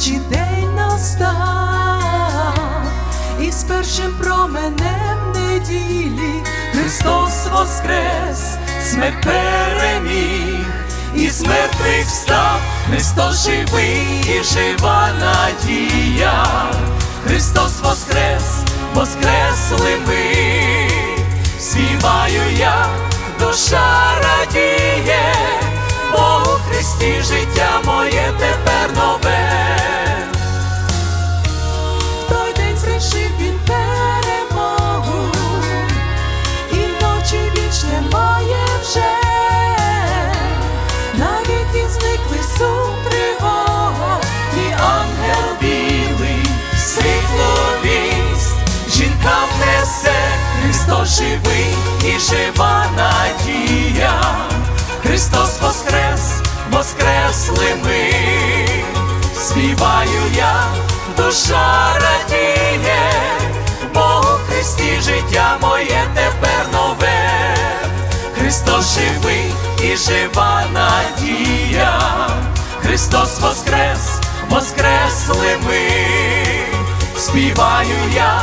Ніч день настав, і з першим променем неділі Христос воскрес, смерть переміг, і з мертвих встав, Христос живий і жива надія, Христос воскрес, воскресли ми, співаю я душа радіє, бо у Христі життя Христос живий і жива надія, Христос воскрес, воскресли ми, співаю я, душа радіє, бо у Христі життя моє тепер нове, Христос живий і жива надія, Христос воскрес, воскресли ми, співаю я,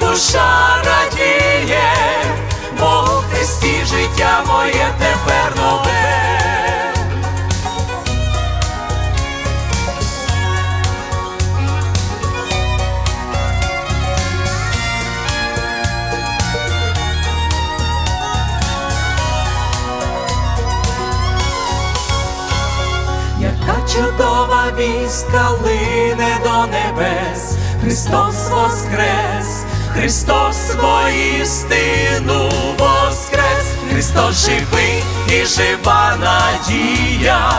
душа радіє, чудова вістка лине до небес, Христос воскрес, Христос воістину воскрес, Христос живий і жива надія,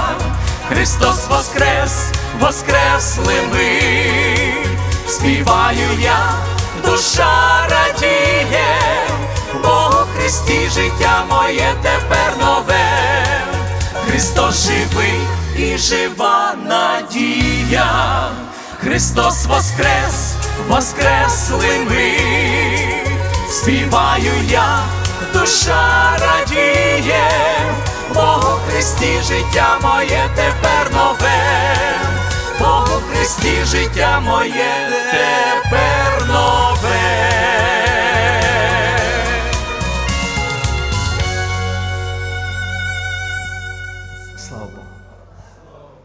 Христос воскрес, воскресли ми, співаю я, душа радіє, бо Христі життя моє тепер нове. Христос живий і жива надія, Христос воскрес, воскресли ми, співаю я, душа радіє, бо Христі життя моє тепер нове, бо Христі життя моє тепер